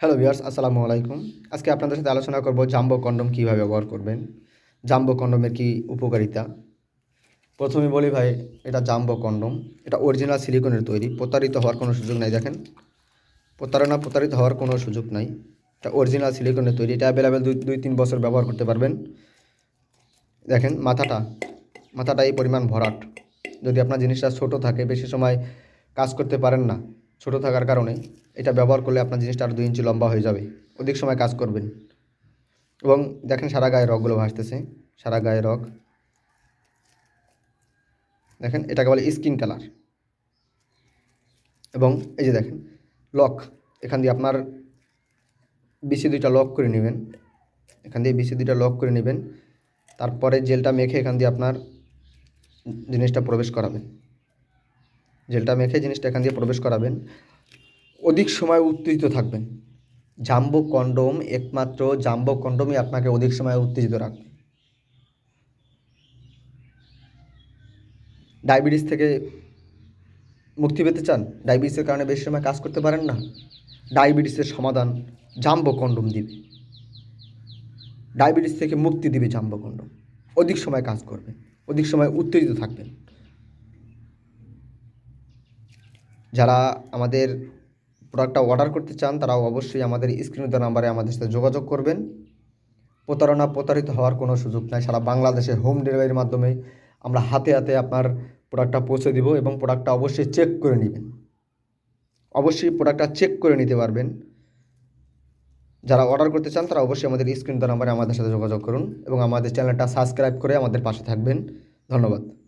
Hello viewers আসসালামু আলাইকুম। আজকে আপনাদের সাথে আলোচনা করব জাম্বো কন্ডম কীভাবে ব্যবহার করবেন। জাম্বো কন্ডমের কি উপকারিতা? প্রথমে বলি ভাই, এটা জাম্বো কন্ডম। এটা অরিজিনাল সিলিকনের তৈরি, প্রতারিত হওয়ার কোনো সুযোগ নাই, দেখেন। প্রতারণা প্রতারিত হওয়ার কোনো সুযোগ নাই। এটা অরিজিনাল সিলিকনের তৈরি, এটা অ্যাভেলেবেল দুই দুই তিন বছর ব্যবহার করতে পারবেন। দেখেন, মাথাটা মাথাটা এই পরিমাণ ভরাট। যদি আপনার জিনিসটা ছোট থাকে, বেশি সময় কাজ করতে পারেন না। ছোট থাকার কারণে এটা ব্যবহার করলে আপনার জিনিসটা আরও দুই ইঞ্চি লম্বা হয়ে যাবে। অধিক সময় কাজ করবেন। এবং দেখেন সারা গায়ে রগগুলো ভাসতেছে। সারা গায়ে রগ। দেখেন, এটাকে বলে স্কিন কালার। এবং এই যে দেখেন, লক। এখান দিয়ে আপনার বিসি দুইটা লক করে নেবেন। এখান দিয়ে বিসি দুইটা লক করে নেবেন। তারপরে জেলটা মেখে এখান দিয়ে আপনার জিনিসটা প্রবেশ করাবেন। জেলটা মেখে জিনিসটা এখান দিয়ে প্রবেশ করাবেন। অধিক সময় উত্তেজিত থাকবেন। জাম্বো কন্ডোম একমাত্র জাম্বো কন্ডোমই আপনাকে অধিক সময় উত্তেজিত রাখবে। ডায়াবেটিস থেকে মুক্তি পেতে চান? ডায়াবেটিসের কারণে বেশি সময় কাজ করতে পারেন না? ডায়াবেটিসের সমাধান জাম্বো কন্ডোম দিবে। ডায়াবেটিস থেকে মুক্তি দিবে জাম্বো কন্ডোম। অধিক সময় কাজ করবেন অধিক সময় উত্তেজিত থাকবেন। যারা আমাদের প্রোডাক্টটা অর্ডার করতে চান তারা অবশ্যই আমাদের স্ক্রিনে দেওয়া নাম্বারে আমাদের সাথে যোগাযোগ করবেন। প্রতারণা প্রতারিত হওয়ার কোনো সুযোগ নাই। সারা বাংলাদেশে হোম ডেলিভারির মাধ্যমে আমরা হাতে হাতে আপনার প্রোডাক্টটা পৌঁছে দিব এবং প্রোডাক্টটা অবশ্যই চেক করে নেবেন। অবশ্যই প্রোডাক্টটা চেক করে নিতে পারবেন। যারা অর্ডার করতে চান, তারা অবশ্যই আমাদের স্ক্রিন নাম্বারে আমাদের সাথে যোগাযোগ করুন এবং আমাদের চ্যানেলটা সাবস্ক্রাইব করে আমাদের পাশে থাকবেন। ধন্যবাদ।